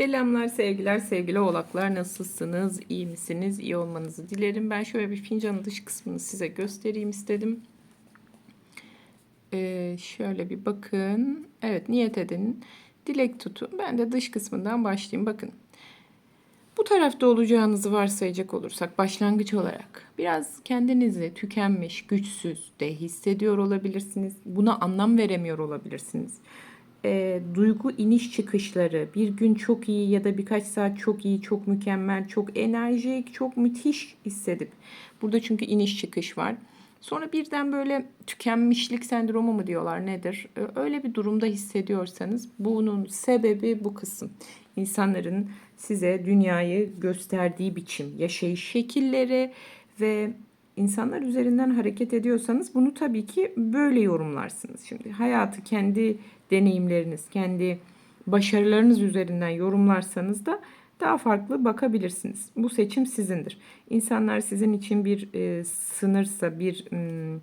Selamlar, sevgiler, sevgili oğlaklar. Nasılsınız? İyi misiniz? İyi olmanızı dilerim. Ben şöyle bir fincanın dış kısmını size göstereyim istedim. Ee, şöyle bir bakın. Evet, niyet edin. Dilek tutun. Ben de dış kısmından başlayayım. Bakın. Bu tarafta olacağınızı varsayacak olursak başlangıç olarak biraz kendinizi tükenmiş, güçsüz de hissediyor olabilirsiniz. Buna anlam veremiyor olabilirsiniz e, duygu iniş çıkışları bir gün çok iyi ya da birkaç saat çok iyi, çok mükemmel, çok enerjik, çok müthiş hissedip burada çünkü iniş çıkış var. Sonra birden böyle tükenmişlik sendromu mu diyorlar nedir? Öyle bir durumda hissediyorsanız bunun sebebi bu kısım. İnsanların size dünyayı gösterdiği biçim, yaşayış şekilleri ve insanlar üzerinden hareket ediyorsanız bunu tabii ki böyle yorumlarsınız. Şimdi hayatı kendi deneyimleriniz, kendi başarılarınız üzerinden yorumlarsanız da daha farklı bakabilirsiniz. Bu seçim sizindir. İnsanlar sizin için bir e, sınırsa, bir e,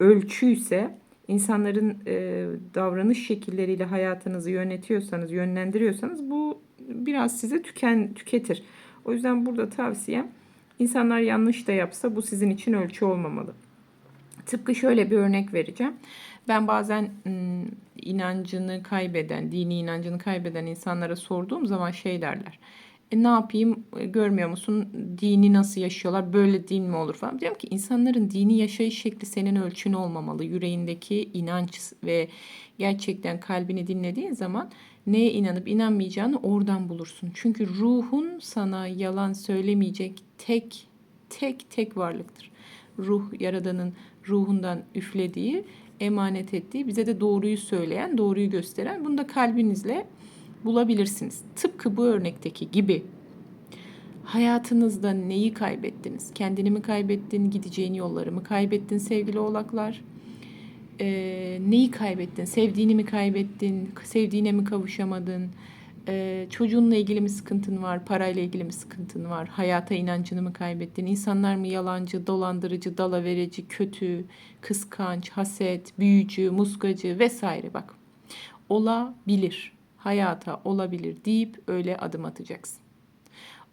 ölçüyse, insanların e, davranış şekilleriyle hayatınızı yönetiyorsanız, yönlendiriyorsanız bu biraz size tüken tüketir. O yüzden burada tavsiyem insanlar yanlış da yapsa bu sizin için ölçü olmamalı. Tıpkı şöyle bir örnek vereceğim. Ben bazen inancını kaybeden, dini inancını kaybeden insanlara sorduğum zaman şey derler. E, ne yapayım e, görmüyor musun dini nasıl yaşıyorlar böyle din mi olur falan. Diyorum ki insanların dini yaşayış şekli senin ölçün olmamalı. Yüreğindeki inanç ve gerçekten kalbini dinlediğin zaman neye inanıp inanmayacağını oradan bulursun. Çünkü ruhun sana yalan söylemeyecek tek tek tek varlıktır. Ruh yaradanın ruhundan üflediği emanet ettiği, bize de doğruyu söyleyen, doğruyu gösteren bunu da kalbinizle bulabilirsiniz. Tıpkı bu örnekteki gibi hayatınızda neyi kaybettiniz? Kendini mi kaybettin, gideceğin yolları mı kaybettin sevgili oğlaklar? Ee, neyi kaybettin? Sevdiğini mi kaybettin? Sevdiğine mi kavuşamadın? Ee, çocuğunla ilgili mi sıkıntın var? Parayla ilgili mi sıkıntın var? Hayata inancını mı kaybettin? İnsanlar mı yalancı, dolandırıcı, dalaverici, kötü, kıskanç, haset, büyücü, muskacı vesaire bak. Olabilir. Hayata olabilir deyip öyle adım atacaksın.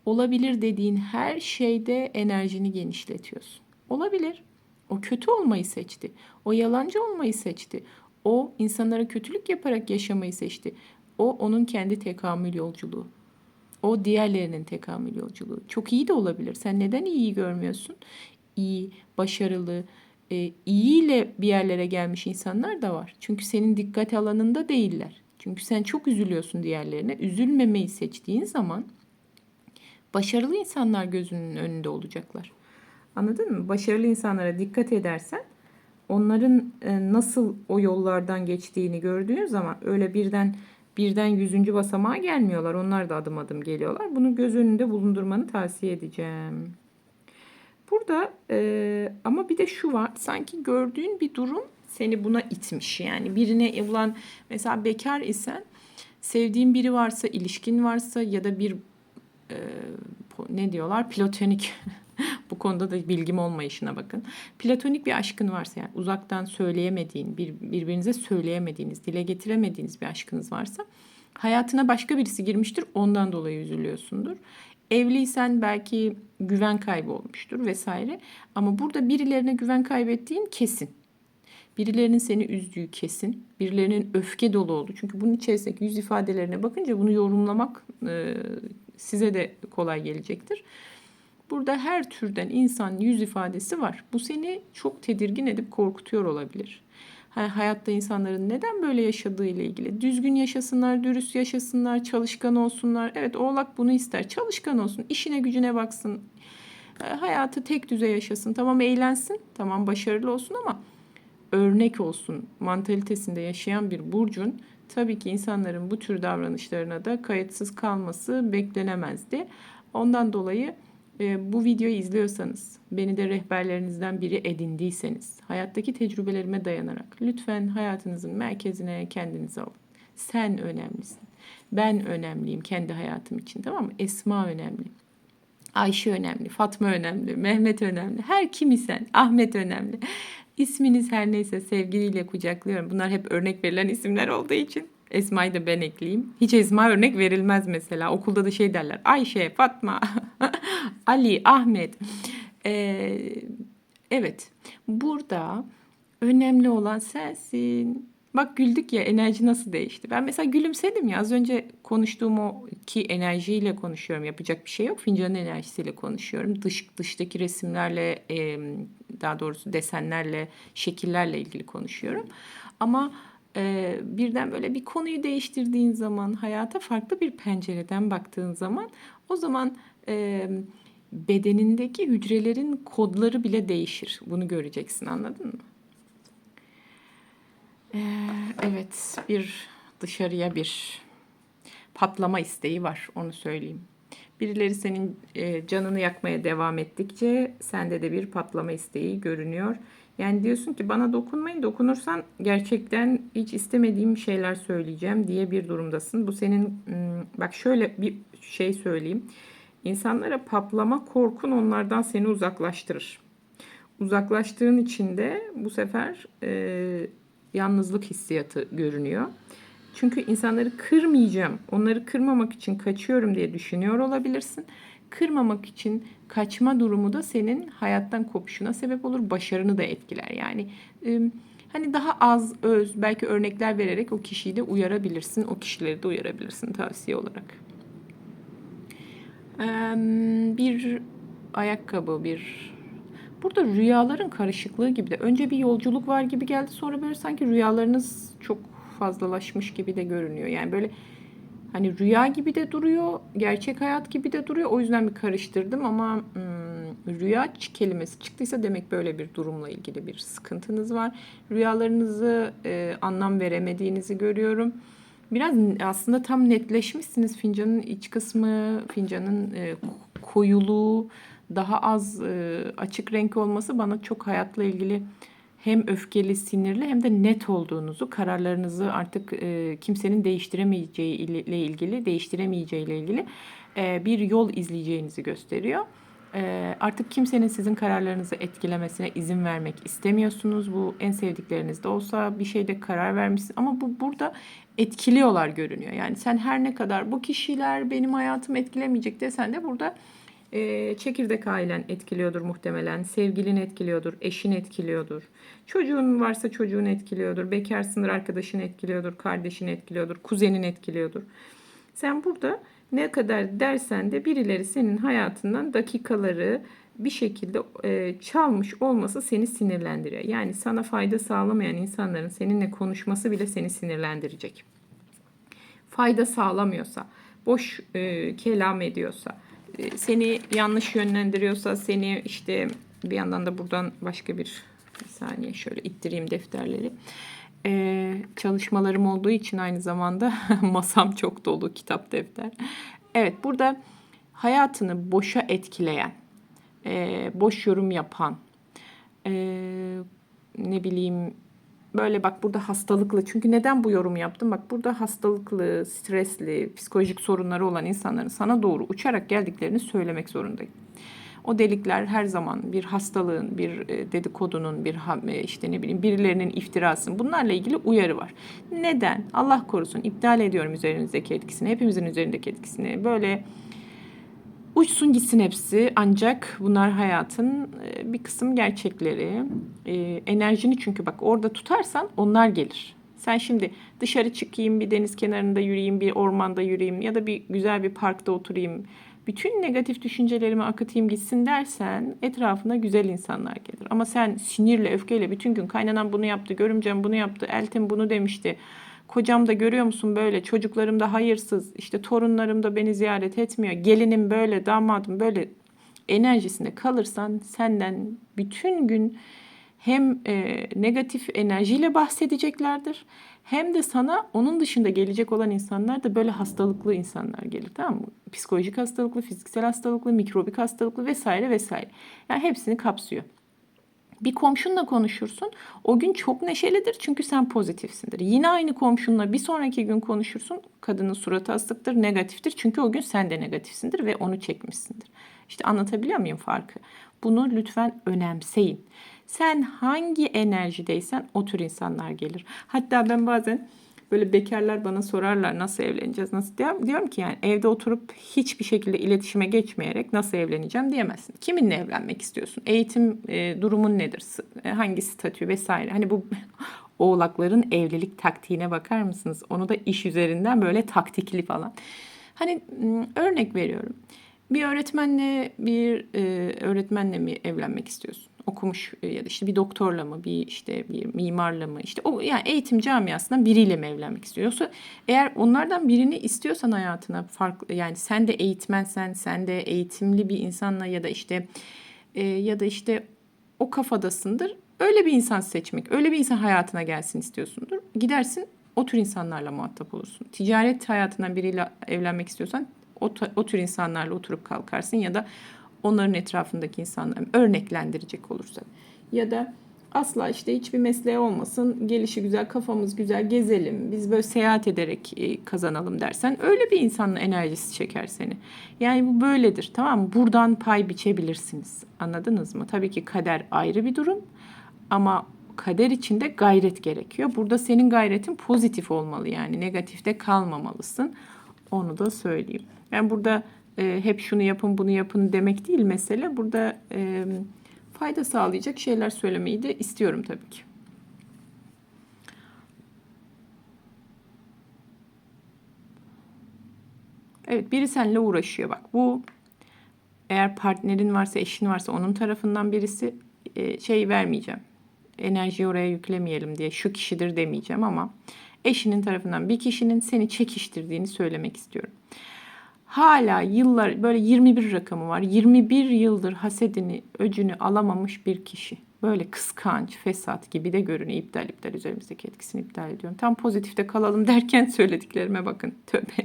Olabilir dediğin her şeyde enerjini genişletiyorsun. Olabilir. O kötü olmayı seçti. O yalancı olmayı seçti. O insanlara kötülük yaparak yaşamayı seçti. O onun kendi tekamül yolculuğu. O diğerlerinin tekamül yolculuğu. Çok iyi de olabilir. Sen neden iyiyi görmüyorsun? İyi, başarılı, e, iyiyle bir yerlere gelmiş insanlar da var. Çünkü senin dikkat alanında değiller. Çünkü sen çok üzülüyorsun diğerlerine. Üzülmemeyi seçtiğin zaman başarılı insanlar gözünün önünde olacaklar. Anladın mı? Başarılı insanlara dikkat edersen onların e, nasıl o yollardan geçtiğini gördüğün zaman öyle birden birden yüzüncü basamağa gelmiyorlar. Onlar da adım adım geliyorlar. Bunu göz önünde bulundurmanı tavsiye edeceğim. Burada e, ama bir de şu var. Sanki gördüğün bir durum seni buna itmiş. Yani birine ulan mesela bekar isen sevdiğin biri varsa, ilişkin varsa ya da bir e, ne diyorlar platonik bu konuda da bilgim olmayışına bakın. Platonik bir aşkın varsa yani uzaktan söyleyemediğin, bir, birbirinize söyleyemediğiniz, dile getiremediğiniz bir aşkınız varsa hayatına başka birisi girmiştir ondan dolayı üzülüyorsundur. Evliysen belki güven kaybı olmuştur vesaire. Ama burada birilerine güven kaybettiğin kesin. Birilerinin seni üzdüğü kesin. Birilerinin öfke dolu olduğu. Çünkü bunun içerisindeki yüz ifadelerine bakınca bunu yorumlamak e, size de kolay gelecektir. Burada her türden insan yüz ifadesi var. Bu seni çok tedirgin edip korkutuyor olabilir. Hayatta insanların neden böyle yaşadığı ile ilgili. Düzgün yaşasınlar, dürüst yaşasınlar, çalışkan olsunlar. Evet oğlak bunu ister. Çalışkan olsun, işine gücüne baksın. Hayatı tek düze yaşasın. Tamam eğlensin, tamam başarılı olsun ama örnek olsun mantalitesinde yaşayan bir burcun tabii ki insanların bu tür davranışlarına da kayıtsız kalması beklenemezdi. Ondan dolayı e, bu videoyu izliyorsanız, beni de rehberlerinizden biri edindiyseniz, hayattaki tecrübelerime dayanarak lütfen hayatınızın merkezine kendinizi alın. Sen önemlisin. Ben önemliyim kendi hayatım için tamam mı? Esma önemli. Ayşe önemli, Fatma önemli, Mehmet önemli. Her kim isen Ahmet önemli. İsminiz her neyse sevgiliyle kucaklıyorum. Bunlar hep örnek verilen isimler olduğu için Esma'yı da ben ekleyeyim. Hiç Esma örnek verilmez mesela. Okulda da şey derler. Ayşe, Fatma, Ali, Ahmet. Ee, evet. Burada önemli olan sensin. Bak güldük ya enerji nasıl değişti. Ben mesela gülümsedim ya az önce konuştuğum o ki enerjiyle konuşuyorum. Yapacak bir şey yok. Fincanın enerjisiyle konuşuyorum. Dış dıştaki resimlerle daha doğrusu desenlerle, şekillerle ilgili konuşuyorum. Ama e, birden böyle bir konuyu değiştirdiğin zaman hayata farklı bir pencereden baktığın zaman o zaman e, bedenindeki hücrelerin kodları bile değişir. Bunu göreceksin anladın mı? Ee, evet, bir dışarıya bir patlama isteği var, onu söyleyeyim. Birileri senin e, canını yakmaya devam ettikçe sende de bir patlama isteği görünüyor. Yani diyorsun ki bana dokunmayın, dokunursan gerçekten hiç istemediğim şeyler söyleyeceğim diye bir durumdasın. Bu senin, bak şöyle bir şey söyleyeyim. İnsanlara patlama korkun onlardan seni uzaklaştırır. Uzaklaştığın için de bu sefer e, yalnızlık hissiyatı görünüyor. Çünkü insanları kırmayacağım, onları kırmamak için kaçıyorum diye düşünüyor olabilirsin. Kırmamak için kaçma durumu da senin hayattan kopuşuna sebep olur, başarını da etkiler. Yani hani daha az öz belki örnekler vererek o kişiyi de uyarabilirsin, o kişileri de uyarabilirsin tavsiye olarak. Bir ayakkabı, bir Burada rüyaların karışıklığı gibi de önce bir yolculuk var gibi geldi sonra böyle sanki rüyalarınız çok fazlalaşmış gibi de görünüyor. Yani böyle hani rüya gibi de duruyor, gerçek hayat gibi de duruyor. O yüzden bir karıştırdım ama hmm, rüya kelimesi çıktıysa demek böyle bir durumla ilgili bir sıkıntınız var. Rüyalarınızı e, anlam veremediğinizi görüyorum. Biraz aslında tam netleşmişsiniz fincanın iç kısmı, fincanın e, koyuluğu, daha az e, açık renk olması bana çok hayatla ilgili hem öfkeli, sinirli hem de net olduğunuzu, kararlarınızı artık e, kimsenin değiştiremeyeceği ile ilgili, değiştiremeyeceği ile ilgili e, bir yol izleyeceğinizi gösteriyor. E, artık kimsenin sizin kararlarınızı etkilemesine izin vermek istemiyorsunuz. Bu en sevdikleriniz de olsa bir şeyde karar vermişsiniz ama bu burada etkiliyorlar görünüyor. Yani sen her ne kadar bu kişiler benim hayatımı etkilemeyecek desen de burada e, çekirdek ailen etkiliyordur muhtemelen. Sevgilin etkiliyordur, eşin etkiliyordur. Çocuğun varsa çocuğun etkiliyordur. Bekarsındır arkadaşın etkiliyordur, kardeşin etkiliyordur, kuzenin etkiliyordur. Sen burada ne kadar dersen de birileri senin hayatından dakikaları bir şekilde e, çalmış olması seni sinirlendiriyor. Yani sana fayda sağlamayan insanların seninle konuşması bile seni sinirlendirecek. Fayda sağlamıyorsa, boş e, kelam ediyorsa, seni yanlış yönlendiriyorsa seni işte bir yandan da buradan başka bir, bir saniye şöyle ittireyim defterleri. Ee, çalışmalarım olduğu için aynı zamanda masam çok dolu kitap defter. Evet burada hayatını boşa etkileyen, e, boş yorum yapan, e, ne bileyim böyle bak burada hastalıklı. Çünkü neden bu yorum yaptım? Bak burada hastalıklı, stresli, psikolojik sorunları olan insanların sana doğru uçarak geldiklerini söylemek zorundayım. O delikler her zaman bir hastalığın, bir e, dedikodunun, bir e, işte ne bileyim birilerinin iftirasının bunlarla ilgili uyarı var. Neden? Allah korusun iptal ediyorum üzerinizdeki etkisini, hepimizin üzerindeki etkisini. Böyle Uçsun gitsin hepsi ancak bunlar hayatın e, bir kısım gerçekleri. E, enerjini çünkü bak orada tutarsan onlar gelir. Sen şimdi dışarı çıkayım, bir deniz kenarında yürüyeyim, bir ormanda yürüyeyim ya da bir güzel bir parkta oturayım. Bütün negatif düşüncelerimi akıtayım gitsin dersen etrafına güzel insanlar gelir. Ama sen sinirle, öfkeyle bütün gün kaynanan bunu yaptı, görümcem bunu yaptı, eltim bunu demişti Kocam da görüyor musun böyle çocuklarım da hayırsız işte torunlarım da beni ziyaret etmiyor. Gelinim böyle damadım böyle enerjisinde kalırsan senden bütün gün hem e, negatif enerjiyle bahsedeceklerdir hem de sana onun dışında gelecek olan insanlar da böyle hastalıklı insanlar gelir tamam mı? Psikolojik hastalıklı, fiziksel hastalıklı, mikrobik hastalıklı vesaire vesaire. Yani hepsini kapsıyor. Bir komşunla konuşursun. O gün çok neşelidir çünkü sen pozitifsindir. Yine aynı komşunla bir sonraki gün konuşursun. Kadının suratı asıktır, negatiftir. Çünkü o gün sen de negatifsindir ve onu çekmişsindir. İşte anlatabiliyor muyum farkı? Bunu lütfen önemseyin. Sen hangi enerjideysen o tür insanlar gelir. Hatta ben bazen Böyle bekarlar bana sorarlar nasıl evleneceğiz, nasıl diyorum, diyorum ki yani evde oturup hiçbir şekilde iletişime geçmeyerek nasıl evleneceğim diyemezsin. Kiminle evlenmek istiyorsun? Eğitim e, durumun nedir? E, Hangi statü vesaire. Hani bu oğlakların evlilik taktiğine bakar mısınız? Onu da iş üzerinden böyle taktikli falan. Hani örnek veriyorum. Bir öğretmenle bir e, öğretmenle mi evlenmek istiyorsun? Okumuş e, ya da işte bir doktorla mı, bir işte bir mimarla mı? İşte o yani eğitim camiasından biriyle mi evlenmek istiyorsa eğer onlardan birini istiyorsan hayatına farklı yani sen de eğitmensen, sen de eğitimli bir insanla ya da işte e, ya da işte o kafadasındır. Öyle bir insan seçmek, öyle bir insan hayatına gelsin istiyorsundur. Gidersin o tür insanlarla muhatap olursun. Ticaret hayatından biriyle evlenmek istiyorsan o, o tür insanlarla oturup kalkarsın ya da onların etrafındaki insanlar örneklendirecek olursa. Ya da asla işte hiçbir mesleği olmasın, gelişi güzel, kafamız güzel, gezelim, biz böyle seyahat ederek e, kazanalım dersen öyle bir insanın enerjisi çeker seni. Yani bu böyledir tamam mı? Buradan pay biçebilirsiniz. Anladınız mı? Tabii ki kader ayrı bir durum ama kader içinde gayret gerekiyor. Burada senin gayretin pozitif olmalı yani negatifte kalmamalısın. Onu da söyleyeyim. Yani burada e, hep şunu yapın bunu yapın demek değil mesele. Burada e, fayda sağlayacak şeyler söylemeyi de istiyorum tabii ki. Evet biri seninle uğraşıyor bak. Bu eğer partnerin varsa eşin varsa onun tarafından birisi e, şey vermeyeceğim. Enerjiyi oraya yüklemeyelim diye şu kişidir demeyeceğim ama eşinin tarafından bir kişinin seni çekiştirdiğini söylemek istiyorum. Hala yıllar böyle 21 rakamı var. 21 yıldır hasedini, öcünü alamamış bir kişi. Böyle kıskanç, fesat gibi de görünüyor. İptal iptal üzerimizdeki etkisini iptal ediyorum. Tam pozitifte kalalım derken söylediklerime bakın. Tövbe.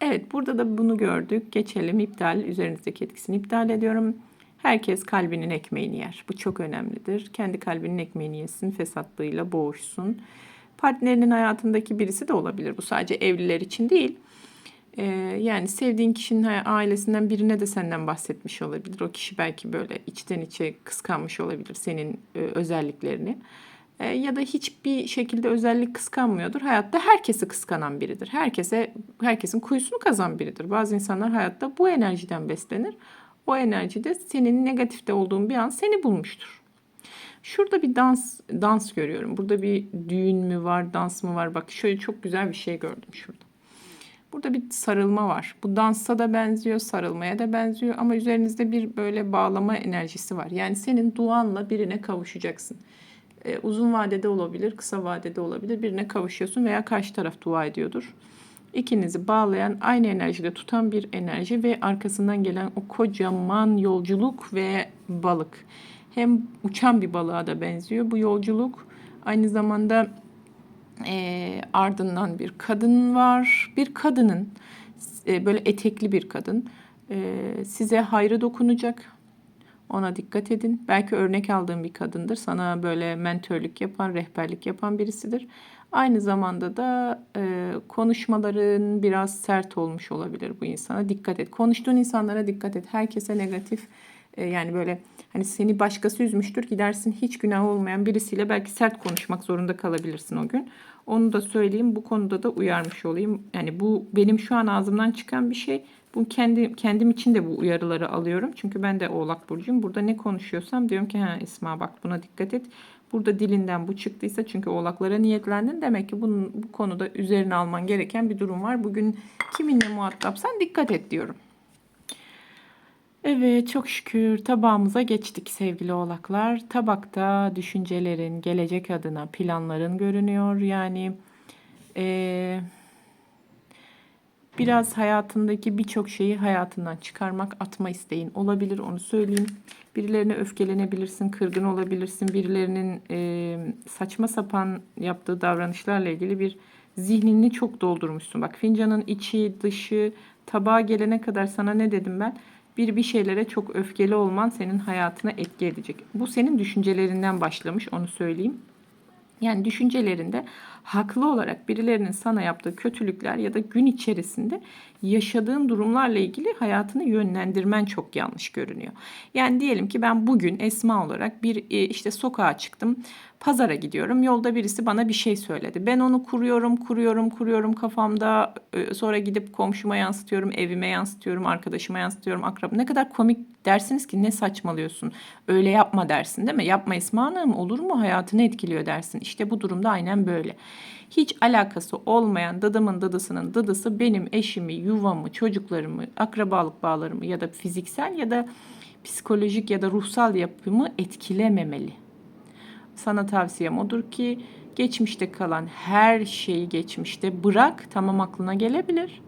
Evet burada da bunu gördük. Geçelim iptal üzerinizdeki etkisini iptal ediyorum. Herkes kalbinin ekmeğini yer. Bu çok önemlidir. Kendi kalbinin ekmeğini yesin, fesatlığıyla boğuşsun. Partnerinin hayatındaki birisi de olabilir. Bu sadece evliler için değil. Ee, yani sevdiğin kişinin ailesinden birine de senden bahsetmiş olabilir. O kişi belki böyle içten içe kıskanmış olabilir senin e, özelliklerini. Ee, ya da hiçbir şekilde özellik kıskanmıyordur. Hayatta herkesi kıskanan biridir. Herkese herkesin kuyusunu kazan biridir. Bazı insanlar hayatta bu enerjiden beslenir. O enerjide senin negatifte olduğun bir an seni bulmuştur. Şurada bir dans dans görüyorum. Burada bir düğün mü var, dans mı var? Bak şöyle çok güzel bir şey gördüm şurada. Burada bir sarılma var. Bu dansa da benziyor, sarılmaya da benziyor ama üzerinizde bir böyle bağlama enerjisi var. Yani senin duanla birine kavuşacaksın. Ee, uzun vadede olabilir, kısa vadede olabilir. Birine kavuşuyorsun veya karşı taraf dua ediyordur. İkinizi bağlayan, aynı enerjide tutan bir enerji ve arkasından gelen o kocaman yolculuk ve balık. Hem uçan bir balığa da benziyor bu yolculuk. Aynı zamanda e, ardından bir kadın var. Bir kadının e, böyle etekli bir kadın e, size hayrı dokunacak. Ona dikkat edin. Belki örnek aldığın bir kadındır. Sana böyle mentörlük yapan, rehberlik yapan birisidir. Aynı zamanda da e, konuşmaların biraz sert olmuş olabilir bu insana. Dikkat et. Konuştuğun insanlara dikkat et. Herkese negatif e, yani böyle hani seni başkası üzmüştür gidersin hiç günah olmayan birisiyle belki sert konuşmak zorunda kalabilirsin o gün. Onu da söyleyeyim bu konuda da uyarmış olayım. Yani bu benim şu an ağzımdan çıkan bir şey. Bu kendi kendim için de bu uyarıları alıyorum. Çünkü ben de Oğlak burcuyum. Burada ne konuşuyorsam diyorum ki ha Esma bak buna dikkat et. Burada dilinden bu çıktıysa çünkü oğlaklara niyetlendin. Demek ki bunun bu konuda üzerine alman gereken bir durum var. Bugün kiminle muhatapsan dikkat et diyorum. Evet çok şükür tabağımıza geçtik sevgili oğlaklar. Tabakta düşüncelerin, gelecek adına planların görünüyor. Yani eee, biraz hayatındaki birçok şeyi hayatından çıkarmak, atma isteğin olabilir onu söyleyeyim. Birilerine öfkelenebilirsin, kırgın olabilirsin. Birilerinin eee, saçma sapan yaptığı davranışlarla ilgili bir zihnini çok doldurmuşsun. Bak fincanın içi, dışı, tabağa gelene kadar sana ne dedim ben? Bir bir şeylere çok öfkeli olman senin hayatına etki edecek. Bu senin düşüncelerinden başlamış onu söyleyeyim. Yani düşüncelerinde haklı olarak birilerinin sana yaptığı kötülükler ya da gün içerisinde yaşadığın durumlarla ilgili hayatını yönlendirmen çok yanlış görünüyor. Yani diyelim ki ben bugün Esma olarak bir e, işte sokağa çıktım. Pazara gidiyorum. Yolda birisi bana bir şey söyledi. Ben onu kuruyorum, kuruyorum, kuruyorum kafamda. Sonra gidip komşuma yansıtıyorum, evime yansıtıyorum, arkadaşıma yansıtıyorum, akrab. Ne kadar komik dersiniz ki ne saçmalıyorsun? Öyle yapma dersin değil mi? Yapma Esma Hanım olur mu? Hayatını etkiliyor dersin. İşte bu durumda aynen böyle. Hiç alakası olmayan dadımın dadısının dadısı benim eşimi, yuvamı, çocuklarımı, akrabalık bağlarımı ya da fiziksel ya da psikolojik ya da ruhsal yapımı etkilememeli. Sana tavsiyem odur ki geçmişte kalan her şeyi geçmişte bırak. Tamam aklına gelebilir.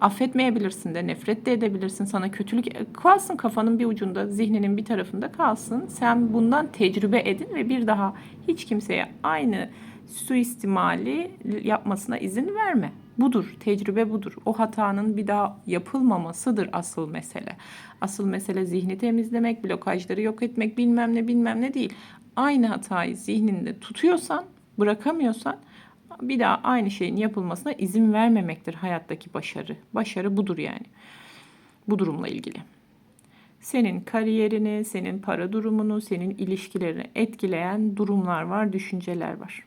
Affetmeyebilirsin de, nefret de edebilirsin. Sana kötülük kalsın kafanın bir ucunda, zihninin bir tarafında kalsın. Sen bundan tecrübe edin ve bir daha hiç kimseye aynı suistimali yapmasına izin verme. Budur, tecrübe budur. O hatanın bir daha yapılmamasıdır asıl mesele. Asıl mesele zihni temizlemek, blokajları yok etmek, bilmem ne bilmem ne değil. Aynı hatayı zihninde tutuyorsan, bırakamıyorsan bir daha aynı şeyin yapılmasına izin vermemektir hayattaki başarı. Başarı budur yani. Bu durumla ilgili. Senin kariyerini, senin para durumunu, senin ilişkilerini etkileyen durumlar var, düşünceler var.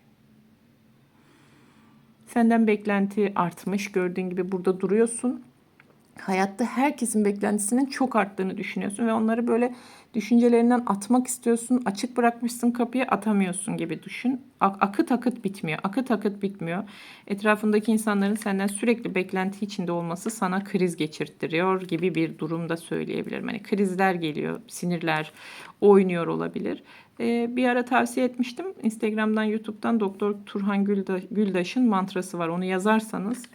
Senden beklenti artmış. Gördüğün gibi burada duruyorsun. Hayatta herkesin beklentisinin çok arttığını düşünüyorsun ve onları böyle düşüncelerinden atmak istiyorsun. Açık bırakmışsın kapıyı atamıyorsun gibi düşün. Ak- akıt akıt bitmiyor. Akıt akıt bitmiyor. Etrafındaki insanların senden sürekli beklenti içinde olması sana kriz geçirttiriyor gibi bir durumda söyleyebilirim. Hani krizler geliyor, sinirler oynuyor olabilir. Ee, bir ara tavsiye etmiştim. Instagram'dan, YouTube'dan Doktor Turhan Gülda- Güldaş'ın mantrası var. Onu yazarsanız,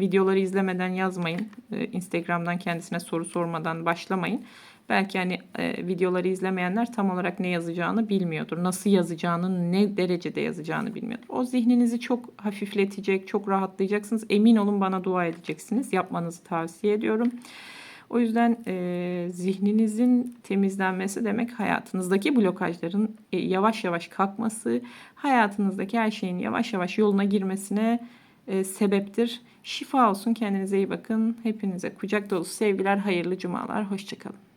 videoları izlemeden yazmayın. Ee, Instagram'dan kendisine soru sormadan başlamayın. Belki hani e, videoları izlemeyenler tam olarak ne yazacağını bilmiyordur. Nasıl yazacağını, ne derecede yazacağını bilmiyordur. O zihninizi çok hafifletecek, çok rahatlayacaksınız. Emin olun bana dua edeceksiniz. Yapmanızı tavsiye ediyorum. O yüzden e, zihninizin temizlenmesi demek hayatınızdaki blokajların e, yavaş yavaş kalkması, hayatınızdaki her şeyin yavaş yavaş yoluna girmesine e, sebeptir. Şifa olsun kendinize iyi bakın. Hepinize kucak dolusu sevgiler, hayırlı cumalar. Hoşçakalın.